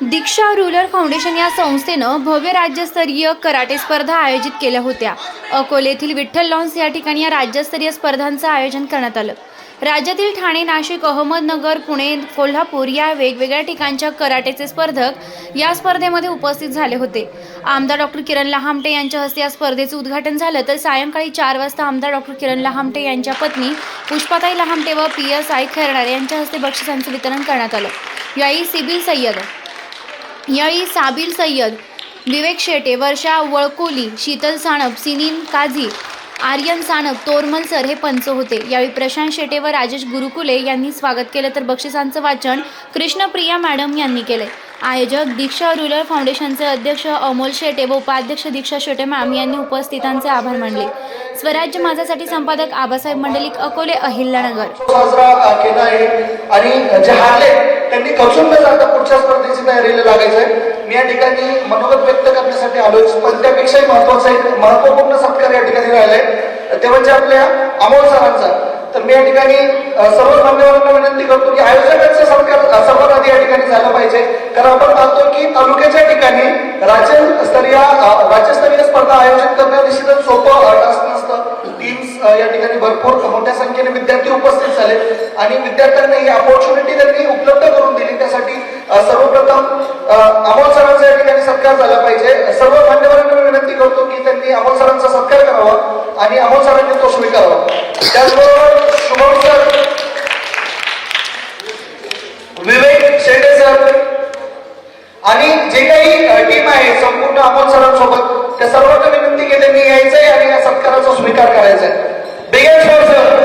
दीक्षा rural foundation या संस्थेनं भव्य राज्यस्तरीय कराटे स्पर्धा आयोजित केल्या होत्या. अकोले येथील विठ्ठल लॉन्स या ठिकाणी या राज्यस्तरीय स्पर्धांचं आयोजन करण्यात आलं. राज्यातील ठाणे नाशिक अहमदनगर पुणे कोल्हापूर या वेगवेगळ्या ठिकाणच्या कराटेचे स्पर्धक या स्पर्धेमध्ये उपस्थित झाले होते. आमदार डॉक्टर किरण लहामटे यांच्या हस्ते या स्पर्धेचं उद्घाटन झालं. तर सायंकाळी चार वाजता आमदार डॉक्टर किरण लहामटे यांच्या पत्नी पुष्पाताई लहामटे व पी एस आय खैरणार यांच्या हस्ते बक्षिसांचं वितरण करण्यात आलं. यावेळी सिबिल सय्यद यळी साबिल सय्यद विवेक शेटे वर्षा वळकोली शीतल साणप सिनीन काझी आर्यन साणप तोरमल सर हे पंच होते. यावेळी प्रशांत शेटे व राजेश गुरुकुले यांनी स्वागत केलं. तर बक्षिसांचं वाचन कृष्णप्रिया मॅडम यांनी केले. आयोजक दीक्षा रुरल फाउंडेशनचे अध्यक्ष अमोल शेटे व उपाध्यक्ष दीक्षा शेटे मॅम यांनी उपस्थितांचे आभार मानले. स्वराज्य माझ्यासाठी संपादक आबासाहेब मंडलिक अकोले अहिल्यानगर. आणि जे हारले त्यांनी खचून न जाता पुढच्या स्पर्धेची तयारीला लागायचं आहे. मी या ठिकाणी मनोगत व्यक्त करण्यासाठी आलोच पण त्यापेक्षाही महत्वाचं एक महत्त्वपूर्ण सत्कार या ठिकाणी राहिलाय. ते म्हणजे आपल्या अमोल सरांचा. तर मी या ठिकाणी सर्व मान्यवरांना विनंती करतो की आयोजकांचा सत्कार सर्वात आधी या ठिकाणी झाला पाहिजे. कारण आपण पाहतो की तालुक्याच्या ठिकाणी राज्यस्तरीय राज्यस्तरीय स्पर्धा आयोजित करणं निश्चितच सोपं टास्क नसतं. टीम्स या ठिकाणी भरपूर मोठ्या संख्येने विद्यार्थी उपस्थित झाले. आणि विद्यार्थ्यांना ही अपॉर्च्युनिटी त्यांनी उपलब्ध करून दिली त्यासाठी सर्वप्रथम अमोल सरांचा या ठिकाणी सत्कार झाला पाहिजे. सर्व मान्यवरांना मी विनंती करतो की त्यांनी अमोल सरांचा सत्कार करावा आणि अमोल सरांनी तो स्वीकारावा. त्याचबरोबर शुभम सर विवेक शेंडे सर आणि जे काही टीम आहे संपूर्ण अमोल सरांसोबत त्या सर्वांना विनंती केली त्यांनी यायचंय आणि या सत्काराचा स्वीकार करायचा आहे बिगेश्वर सर